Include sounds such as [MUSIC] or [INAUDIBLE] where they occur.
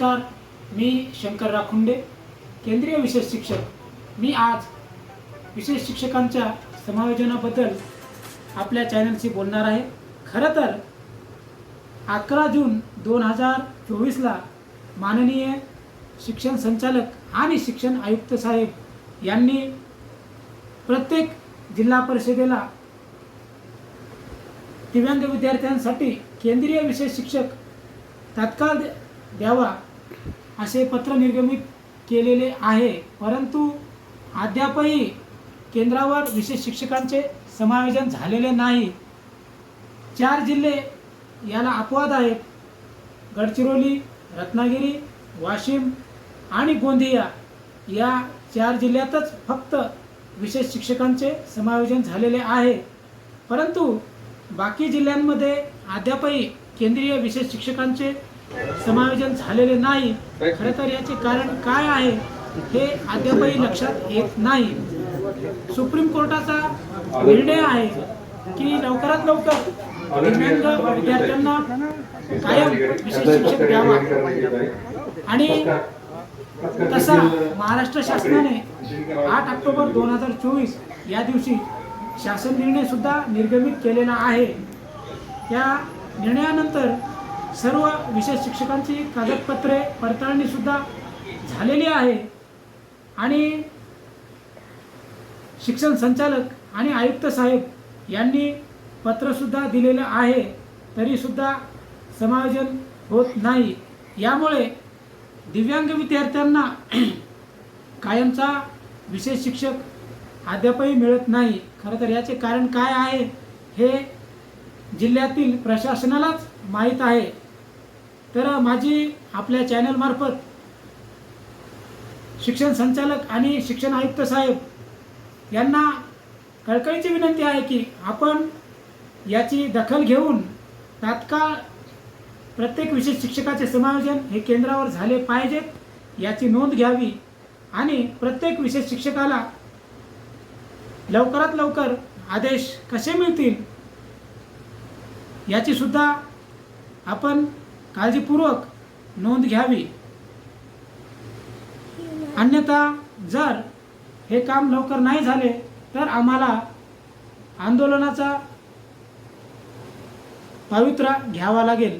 नमस्कार मी शंकर राखुंडे केंद्रीय विशेष शिक्षक. मी आज विशेष शिक्षकांच्या समायोजनाबद्दल आपल्या चॅनलशी बोलणार आहे. खरं तर अकरा जून दोन हजार चोवीसला माननीय शिक्षण संचालक आणि शिक्षण आयुक्त साहेब यांनी प्रत्येक जिल्हा परिषदेला दिव्यांग विद्यार्थ्यांसाठी केंद्रीय विशेष शिक्षक तात्काळ द्यावा असे पत्र निर्गमित केलेले आहे. परंतु अद्यापही केंद्रावर विशेष शिक्षकांचे समायोजन झालेले नाही. चार जिल्हे याला अपवाद आहेत. गडचिरोली रत्नागिरी वाशिम आणि गोंदिया या चार जिल्ह्यातच फक्त विशेष शिक्षकांचे समायोजन झालेले आहे. परंतु बाकी जिल्ह्यांमध्ये अद्यापही केंद्रीय विशेष शिक्षकांचे समायोजन झालेले नाही खरं तर याचे कारण काय आहे हे अद्यापही लक्षात येत नाही. सुप्रीम कोर्टाचा निर्णय आहे की लवकरात लवकर दिव्यांग विद्यार्थ्यांना कायम विशेष शिक्षक द्यावा. आणि तसा महाराष्ट्र शासनाने आठ ऑक्टोबर दोन हजार चोवीस या दिवशी शासन निर्णय सुद्धा निर्गमित केलेला आहे. त्या निर्णयानंतर सर्व विशेष शिक्षकांची कागदपत्रे पडताळणीसुद्धा झालेली आहे. आणि शिक्षण संचालक आणि आयुक्त साहेब यांनी पत्रसुद्धा दिलेलं आहे. तरीसुद्धा समायोजन होत नाही. यामुळे दिव्यांग विद्यार्थ्यांना [CLEARS THROAT] कायमचा विशेष शिक्षक अद्यापही मिळत नाही. खरं तर याचे कारण काय आहे हे जिल्ह्यातील प्रशासनालाच माहीत आहे. तर माझी आपल्या चॅनलमार्फत शिक्षण संचालक आणि शिक्षण आयुक्त साहेब यांना कळकळीची विनंती आहे की आपण याची दखल घेऊन तात्काळ प्रत्येक विशेष शिक्षकाचे समायोजन हे केंद्रावर झाले पाहिजेत याची नोंद घ्यावी आणि प्रत्येक विशेष शिक्षकाला लवकरात लवकर आदेश कसे मिळतील याची सुद्धा आपण काळजीपूर्वक नोंद घ्यावी. अन्यथा जर हे काम लवकर नाही झाले तर आम्हाला आंदोलनाचा पवित्रा घ्यावा लागेल.